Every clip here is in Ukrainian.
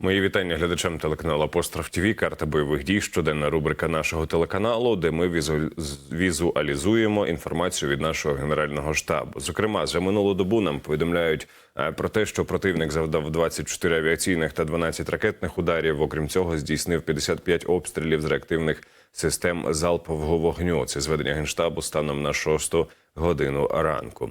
Мої вітання глядачам телеканалу Апостроф ТВ, карта бойових дій, щоденна рубрика нашого телеканалу, де ми візу- візуалізуємо інформацію від нашого генерального штабу. Зокрема, за минулу добу нам повідомляють е, про те, що противник завдав 24 авіаційних та 12 ракетних ударів. Окрім цього, здійснив 55 обстрілів з реактивних систем залпового вогню. Це зведення генштабу станом на 6 годину ранку.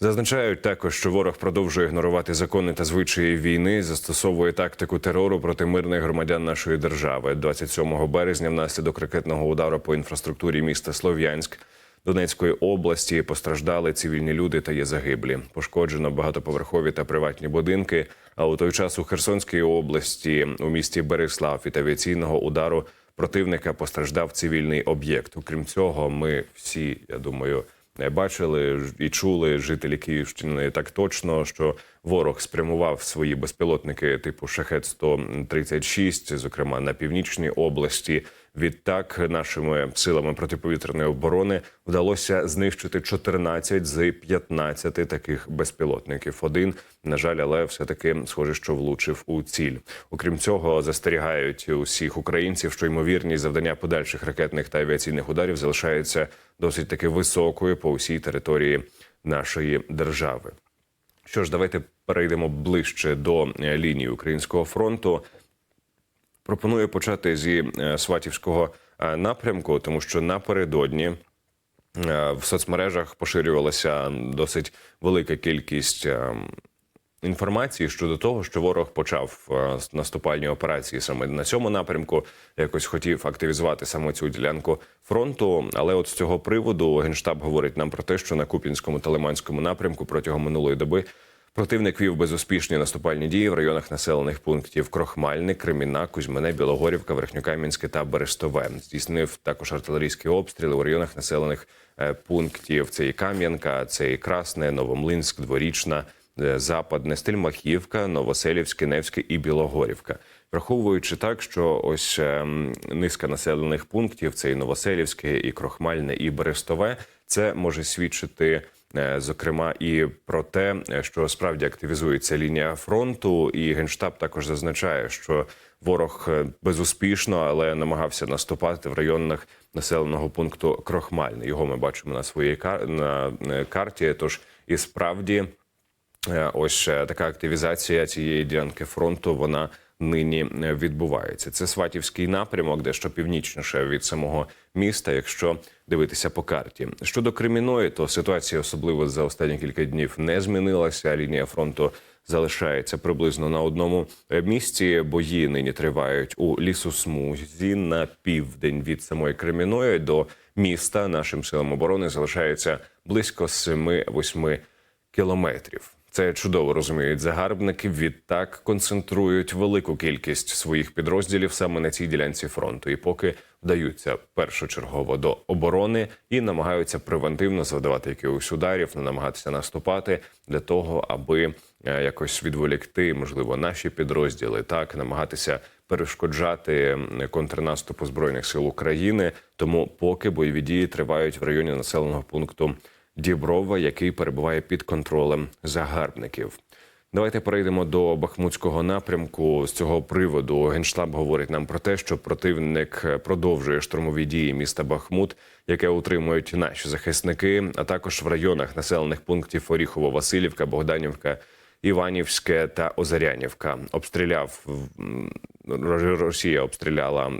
Зазначають також, що ворог продовжує ігнорувати закони та звичаї війни, застосовує тактику терору проти мирних громадян нашої держави. 27 березня, внаслідок ракетного удару по інфраструктурі міста Слов'янськ Донецької області постраждали цивільні люди та є загиблі. Пошкоджено багатоповерхові та приватні будинки. А у той час у Херсонській області у місті Береслав від авіаційного удару противника постраждав цивільний об'єкт. Окрім цього, ми всі, я думаю. Бачили і чули жителі Київщини так точно, що ворог спрямував свої безпілотники типу шахет 136 зокрема на північній області. Відтак нашими силами протиповітряної оборони вдалося знищити 14 з 15 таких безпілотників. Один на жаль, але все таки схоже, що влучив у ціль. Окрім цього, застерігають усіх українців, що ймовірність завдання подальших ракетних та авіаційних ударів залишається досить таки високою по усій території нашої держави. Що ж, давайте перейдемо ближче до е, лінії українського фронту. Пропоную почати зі е, Сватівського е, напрямку, тому що напередодні в соцмережах поширювалася досить велика кількість е, інформації щодо того, що ворог почав е, наступальні операції саме на цьому напрямку. Якось хотів активізувати саме цю ділянку фронту. Але от з цього приводу генштаб говорить нам про те, що на Купінському та Лиманському напрямку протягом минулої доби. Противник вів безуспішні наступальні дії в районах населених пунктів Крохмальне, Креміна, Кузьмене, Білогорівка, Верхньокам'янське та Берестове. Здійснив також артилерійські обстріли у районах населених е, пунктів. Це і Кам'янка, це і Красне, Новомлинськ, Дворічна, Западне, Стельмахівка, Новоселівське, Невське і Білогорівка. Враховуючи так, що ось ем, низка населених пунктів, це і Новоселівське, і Крохмальне, і Берестове, це може свідчити. е, Зокрема, і про те, е, що справді активізується лінія фронту, і генштаб також зазначає, що ворог е, безуспішно, але намагався наступати в районах населеного пункту Крохмальне. Його ми бачимо на своїй кар... на е, карті. Тож і справді Е, Ось е, така активізація цієї ділянки фронту. Вона нині е, відбувається. Це Сватівський напрямок, дещо північніше від самого міста, якщо дивитися по карті. Щодо Креміної, то ситуація особливо за останні кілька днів не змінилася. Лінія фронту залишається приблизно на одному е, місці. Бої нині тривають у лісосмузі на південь від самої Креміної до міста. Нашим силам оборони залишається близько 7-8 кілометрів. Це чудово розуміють загарбники. Відтак концентрують велику кількість своїх підрозділів саме на цій ділянці фронту, і поки вдаються першочергово до оборони і намагаються превентивно завдавати якихось ударів, не намагатися наступати для того, аби е, якось відволікти, можливо, наші підрозділи, так намагатися перешкоджати контрнаступу збройних сил України. Тому поки бойові дії тривають в районі населеного пункту. Діброва, який перебуває під контролем загарбників. Давайте перейдемо до Бахмутського напрямку. З цього приводу генштаб говорить нам про те, що противник продовжує штурмові дії міста Бахмут, яке утримують наші захисники, а також в районах населених пунктів Оріхово, Васильівка, Богданівка, Іванівське та Озарянівка. Обстріляв Росія обстріляла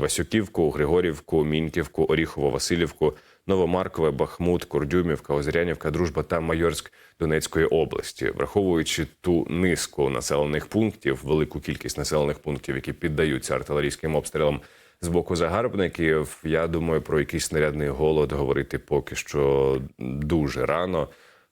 Васюківку, Григорівку, Міньківку, Оріхово, Васильівку. Новомаркове, Бахмут, Курдюмівка, Озерянівка, Дружба та Майорськ Донецької області, враховуючи ту низку населених пунктів, велику кількість населених пунктів, які піддаються артилерійським обстрілам з боку загарбників. Я думаю, про якийсь снарядний голод говорити поки що дуже рано.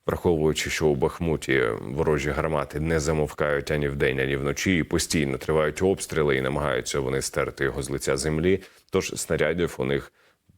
Враховуючи, що у Бахмуті ворожі гармати не замовкають ані вдень, ані вночі, і постійно тривають обстріли і намагаються вони стерти його з лиця землі. Тож снарядів у них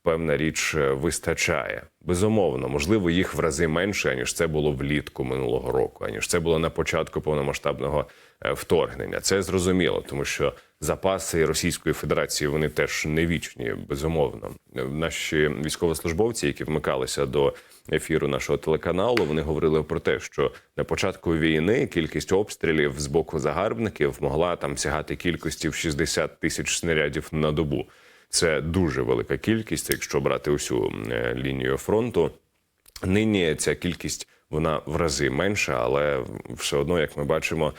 певна річ е, вистачає. Безумовно, можливо, їх в рази менше, аніж це було влітку минулого року, аніж це було на початку повномасштабного е, вторгнення. Це зрозуміло, тому що запаси Російської Федерації вони теж не вічні, безумовно. Наші військовослужбовці, які вмикалися до ефіру нашого телеканалу, вони говорили про те, що на початку війни кількість обстрілів з боку загарбників могла там сягати кількості в 60 тисяч снарядів на добу. Це дуже велика кількість, якщо брати усю е, лінію фронту. Нині ця кількість вона в рази менша, але все одно, як ми бачимо,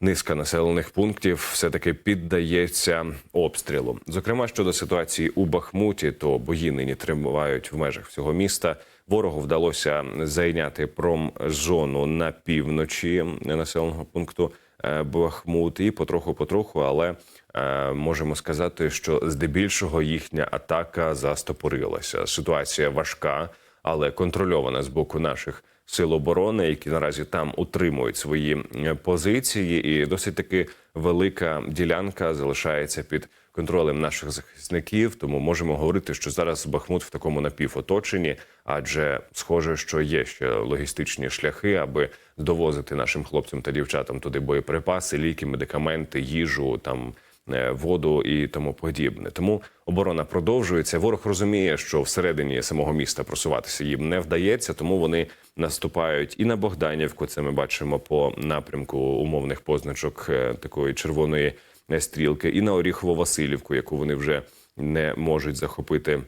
низка населених пунктів все таки піддається обстрілу. Зокрема, щодо ситуації у Бахмуті, то бої нині тривають в межах всього міста. Ворогу вдалося зайняти промзону на півночі населеного пункту Бахмут і потроху-потроху, але е, можемо сказати, що здебільшого їхня атака застопорилася. Ситуація важка але контрольована з боку наших сил оборони, які наразі там утримують свої е, позиції, і досить таки велика ділянка залишається під контролем наших захисників. Тому можемо говорити, що зараз Бахмут в такому напівоточенні, адже схоже, що є ще логістичні шляхи, аби довозити нашим хлопцям та дівчатам туди боєприпаси, ліки, медикаменти, їжу там е, воду і тому подібне. Тому оборона продовжується. Ворог розуміє, що всередині самого міста просуватися їм не вдається, тому вони наступають і на Богданівку. Це ми бачимо по напрямку умовних позначок е, такої червоної стрілки, і на Оріхово-Василівку, яку вони вже не можуть захопити.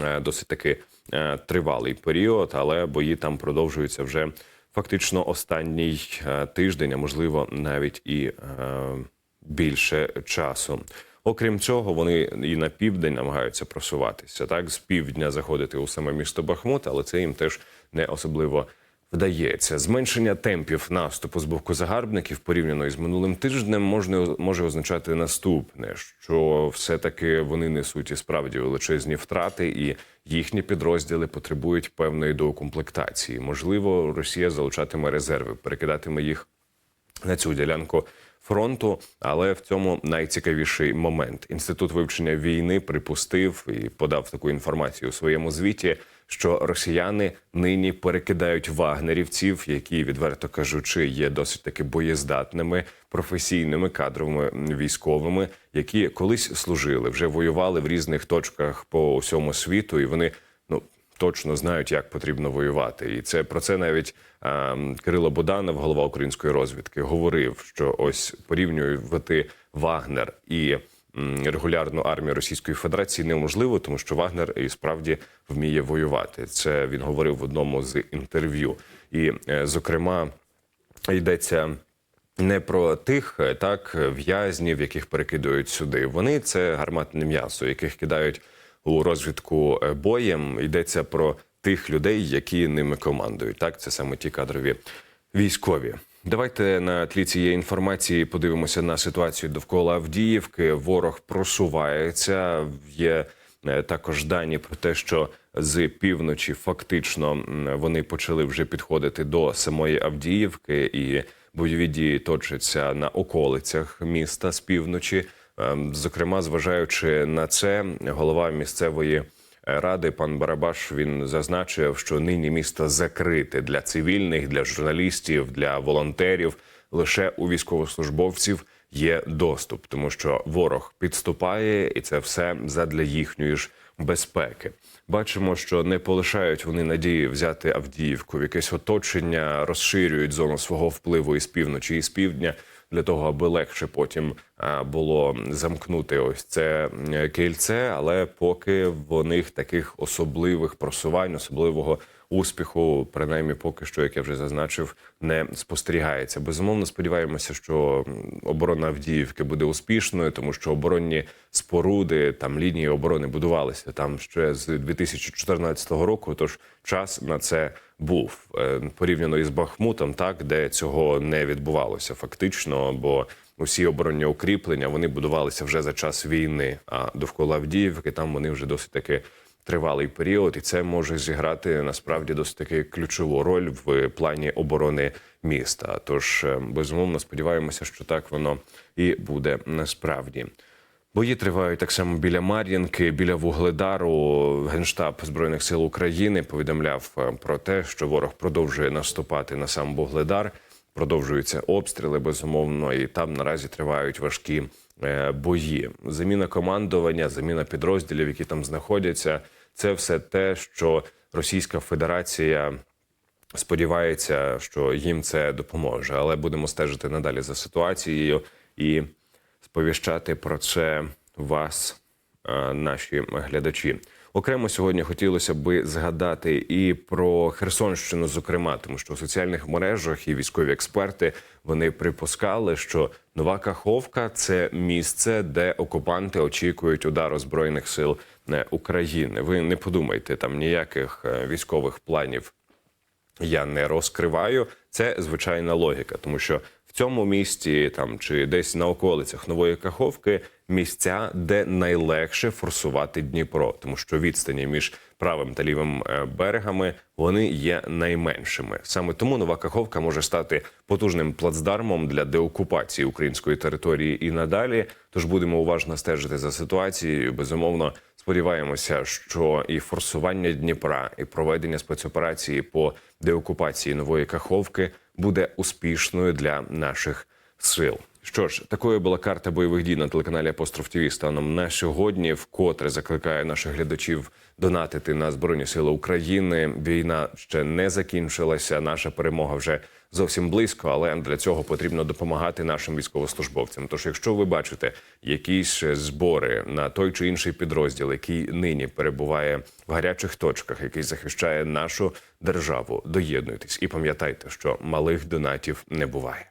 Е, Досить таки е, тривалий період, але бої там продовжуються вже фактично останній е, тиждень, а можливо навіть і більше часу. Окрім цього, вони і на південь намагаються просуватися, так з півдня заходити у саме місто Бахмут, але це їм теж не особливо вдається. Зменшення темпів наступу з боку загарбників порівняно із минулим тижнем можна може означати наступне: що все-таки вони несуть і справді величезні втрати, і їхні підрозділи потребують певної доукомплектації. Можливо, Росія залучатиме резерви, перекидатиме їх на цю ділянку фронту. Але в цьому найцікавіший момент. Інститут вивчення війни припустив і подав таку інформацію у своєму звіті, що росіяни нині перекидають вагнерівців, які відверто кажучи, є досить таки боєздатними професійними кадровими військовими, які колись служили, вже воювали в різних точках по усьому світу, і вони ну точно знають, як потрібно воювати. І це про це навіть е, Кирило Буданов, голова української розвідки, говорив, що ось порівнювати Вагнер і регулярну армію Російської Федерації неможливо, тому що Вагнер і справді вміє воювати. Це він говорив в одному з інтерв'ю, і е, зокрема йдеться. Не про тих е, так в'язнів, яких перекидують сюди. Вони це гарматне м'ясо, яких кидають у розвідку е, боєм. Йдеться про тих людей, які ними командують. Так, це саме ті кадрові військові. Давайте на тлі цієї інформації подивимося на ситуацію довкола Авдіївки. Ворог просувається. Є е, також дані про те, що з півночі фактично вони почали вже підходити до самої Авдіївки, і бойові дії точаться на околицях міста з півночі. Ем, Зокрема, зважаючи на це, голова місцевої ради пан Барабаш він зазначив, що нині місто закрите для цивільних, для журналістів, для волонтерів. Лише у військовослужбовців є доступ, тому що ворог підступає, і це все задля їхньої ж безпеки. Бачимо, що не полишають вони надії взяти Авдіївку в якесь оточення, розширюють зону свого впливу із півночі і з півдня для того, аби легше потім було замкнути ось це е, кільце. Але поки в них таких особливих просувань, особливого успіху, принаймні поки що, як я вже зазначив, не спостерігається. Безумовно, сподіваємося, що оборона Авдіївки буде успішною, тому що оборонні споруди там лінії оборони будувалися там ще з 2014 року. Тож час на це був Е, порівняно із Бахмутом, так де цього не відбувалося фактично, бо усі оборонні укріплення вони будувалися вже за час війни. А довкола Авдіївки там вони вже досить таки тривалий період, і це може зіграти насправді досить таки ключову роль в плані оборони міста. Тож е, безумовно сподіваємося, що так воно і буде насправді. Бої тривають так само біля Мар'їнки, біля Вугледару. Генштаб збройних сил України повідомляв е, про те, що ворог продовжує наступати на сам Вугледар. Продовжуються обстріли безумовно, і там наразі тривають важкі е, бої. Заміна командування, заміна підрозділів, які там знаходяться. Це все те, що Російська Федерація сподівається, що їм це допоможе. Але будемо стежити надалі за ситуацією і сповіщати про це вас, е, наші глядачі. Окремо сьогодні хотілося би згадати і про Херсонщину, зокрема, тому що у соціальних мережах і військові експерти вони припускали, що нова Каховка це місце, де окупанти очікують удару збройних сил України. Ви не подумайте, там ніяких е, військових планів я не розкриваю. Це звичайна логіка, тому що в цьому місті там чи десь на околицях нової каховки місця, де найлегше форсувати Дніпро, тому що відстані між правим та лівим е, берегами вони є найменшими. Саме тому нова каховка може стати потужним плацдармом для деокупації української території і надалі. Тож будемо уважно стежити за ситуацією. Безумовно, сподіваємося, що і форсування Дніпра, і проведення спецоперації по деокупації нової каховки буде успішною для наших сил. Що ж, такою була карта бойових дій на телеканалі Апостроф ТВ станом на сьогодні. Вкотре закликаю наших глядачів донатити на збройні сили України. Війна ще не закінчилася. Наша перемога вже зовсім близько, але для цього потрібно допомагати нашим військовослужбовцям. Тож, якщо ви бачите якісь е, збори на той чи інший підрозділ, який нині перебуває в гарячих точках, який захищає нашу державу, доєднуйтесь і пам'ятайте, що малих донатів не буває.